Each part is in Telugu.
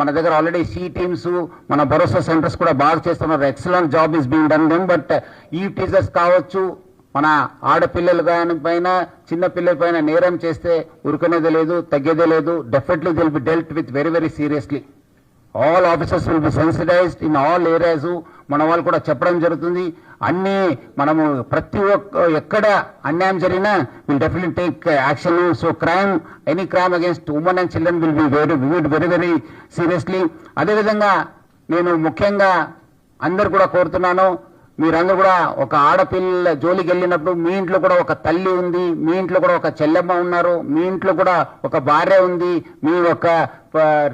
మన దగ్గర ఆల్రెడీ సి టీమ్స్ మన భరోసా సెంటర్స్ కూడా బాగా చేస్తున్నారు. Excellent job is being done them but ఈ టీచర్స్ కావచ్చు మన ఆడపిల్లల పైన చిన్న పిల్లల పైన నేరం చేస్తే ఉరుకునేదే లేదు తగ్గేదే లేదు. Definitely will be dealt with very very seriously all officers will be sensitised in all areas మన వాళ్ళు కూడా చెప్పడం జరుగుతుంది. అన్ని మనము ప్రతి ఒక్క ఎక్కడ అన్యాయం జరిగినా will definite take action so crime any crime against women and children will be very with very very seriously అదేవిధంగా నేను ముఖ్యంగా అందరు కూడా కోరుతున్నాను. మీరందరూ కూడా ఒక ఆడపిల్ల జోలికి వెళ్ళినప్పుడు మీ ఇంట్లో కూడా ఒక తల్లి ఉంది మీ ఇంట్లో కూడా ఒక చెల్లెమ్మ ఉన్నారు మీ ఇంట్లో కూడా ఒక భార్య ఉంది మీ ఒక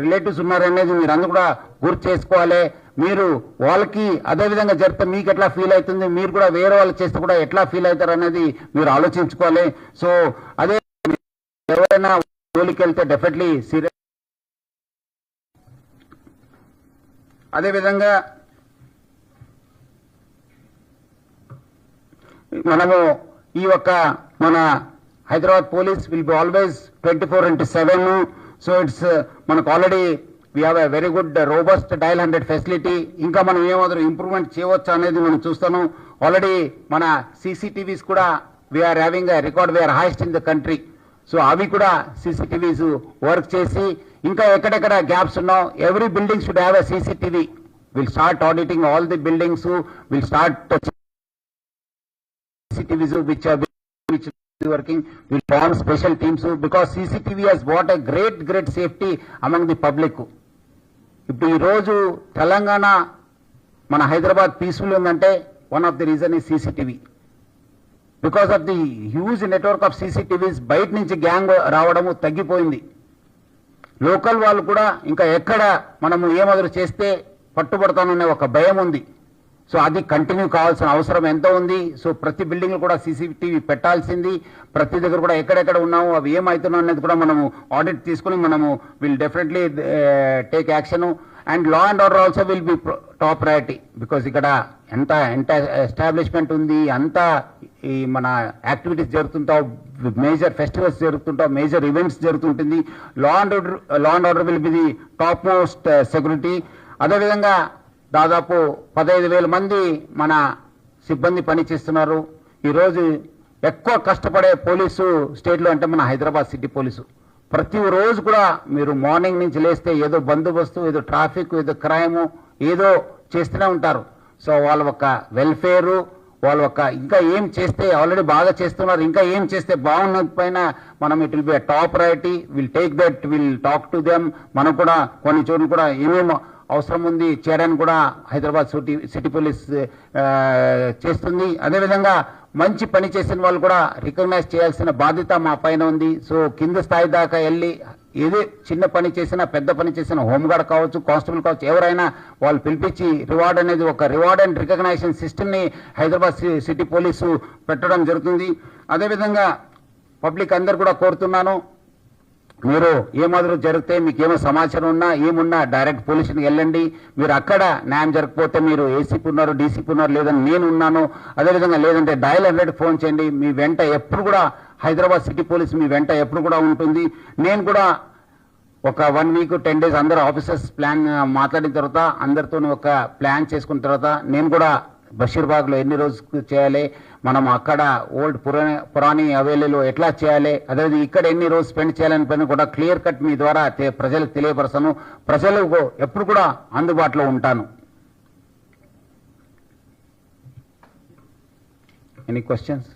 రిలేటివ్స్ ఉన్నారనేది మీరందరూ కూడా గుర్తు చేసుకోవాలి. మీరు వాళ్ళకి అదే విధంగా మీకు ఎట్లా ఫీల్ అవుతుంది మీరు కూడా వేరే వాళ్ళు చేస్తే కూడా ఎట్లా ఫీల్ అవుతారు అనేది మీరు ఆలోచించుకోవాలి. సో అదే ఎవరైనా జోలికి వెళ్తే డెఫినెట్లీ సీరియస్ అదేవిధంగా మనము ఈ యొక్క మన Hyderabad police will be always twenty four into seven. So it's uh, మనకు already we have a very good robust dial hundred facility ఇంకా మనం ఏమాత్రం ఇంప్రూవ్మెంట్ చేయవచ్చు అనేది మనం చూస్తాను. ఆల్రెడీ మన సీసీటీవీస్ కూడా we are having a record we are highest in the country so అవి కూడా సీసీటీవీస్ వర్క్ చేసి ఇంకా ఎక్కడెక్కడ గ్యాప్స్ ఉన్నావు every building should have a CCTV will start auditing all the buildings will start CCTVs which are which is working. Will form special teams because CCTV has brought a great great safety among the public. ఇప్పుడు ఈ రోజు తెలంగాణ మన హైదరాబాద్ పీస్ఫుల్ ఉందంటే వన్ ఆఫ్ ది రీజన్ ఈ CCTV because of the huge network of CCTVs బయట నుంచి గ్యాంగ్ రావడము తగ్గిపోయింది. లోకల్ వాళ్ళు కూడా ఇంకా ఎక్కడ మనము ఏమదురు చేస్తే పట్టుబడతాననే ఒక భయం ఉంది. సో అది కంటిన్యూ కావాల్సిన అవసరం ఎంతో ఉంది? సో ప్రతి బిల్డింగ్ కూడా సీసీటీవీ పెట్టాల్సింది. ప్రతి దగ్గర కూడా ఎక్కడెక్కడ ఉన్నాము అవి ఏమవుతున్నావు అనేది కూడా మనము ఆడిట్ తీసుకుని మనము will definitely take action and law and order also will be top priority because ఇక్కడ ఎంత ఎంత ఎస్టాబ్లిష్మెంట్ ఉంది అంత ఈ మన యాక్టివిటీస్ జరుగుతుంటావు మేజర్ ఫెస్టివల్స్ జరుగుతుంటావు మేజర్ ఈవెంట్స్ జరుగుతుంటుంది. Law and order law and order will be the top most security అదేవిధంగా దాదాపు పదహైదు వేల మంది మన సిబ్బంది పనిచేస్తున్నారు. ఈరోజు ఎక్కువ కష్టపడే పోలీసు స్టేట్లో అంటే మన హైదరాబాద్ సిటీ పోలీసు. ప్రతి రోజు కూడా మీరు మార్నింగ్ నుంచి లేస్తే ఏదో బందోబస్తు ఏదో ట్రాఫిక్ ఏదో క్రైము ఏదో చేస్తూనే ఉంటారు. సో వాళ్ళ ఒక వెల్ఫేరు వాళ్ళ ఒక ఇంకా ఏం చేస్తే ఆల్రెడీ బాగా చేస్తున్నారు ఇంకా ఏం చేస్తే బాగున్న పైన మనం it will be top priority will take that will talk to them. మనం కూడా కొన్ని చోట్ల కూడా ఏమేమో అవసరం ఉంది చేయడానికి కూడా హైదరాబాద్ సిటీ సిటీ పోలీస్ చేస్తుంది. అదేవిధంగా మంచి పని చేసిన వాళ్ళు కూడా రికగ్నైజ్ చేయాల్సిన బాధ్యత మా పైన ఉంది. సో కింద స్థాయి దాకా వెళ్ళి ఏదే చిన్న పని చేసినా పెద్ద పని చేసినా హోంగార్డ్ కావచ్చు కానిస్టేబుల్ కావచ్చు ఎవరైనా వాళ్ళు పిలిపించి రివార్డ్ అనేది ఒక రివార్డ్ అండ్ రికగ్నైజేషన్ సిస్టమ్ని హైదరాబాద్ సి- సిటీ పోలీసు పెట్టడం జరుగుతుంది. అదేవిధంగా పబ్లిక్ అందరు కూడా కోరుతున్నాను. మీరు ఏమాదిరి జరిగితే మీకు ఏమో సమాచారం ఉన్నా ఏమున్నా డైరెక్ట్ పోలీసుకి వెళ్ళండి. మీరు అక్కడ న్యాయం జరగకపోతే మీరు ఏసీపీ ఉన్నారు డీసీపీ ఉన్నారు లేదని నేను ఉన్నాను. అదేవిధంగా లేదంటే డయల్ హండ్రెడ్ ఫోన్ చేయండి. మీ వెంట ఎప్పుడు కూడా హైదరాబాద్ సిటీ పోలీస్ మీ వెంట ఎప్పుడు కూడా ఉంటుంది. నేను కూడా ఒక వన్ వీక్ టెన్ డేస్ అందరు ఆఫీసర్స్ ప్లాన్ మాట్లాడిన తర్వాత అందరితో ఒక ప్లాన్ చేసుకున్న తర్వాత నేను కూడా బషీర్బాగ్లో ఎన్ని రోజులు చేయాలి? మనం అక్కడ ఓల్డ్ పురాణి పురాణి హవేలీలో ఎట్లా చేయాలి? అదేవిధంగా ఇక్కడ ఎన్ని రోజు స్పెండ్ చేయాలని పని కూడా క్లియర్ కట్ మీ ద్వారా ప్రజలకు తెలియపరచను ప్రజలకు ఎప్పుడు కూడా అందుబాటులో ఉంటాను. Any questions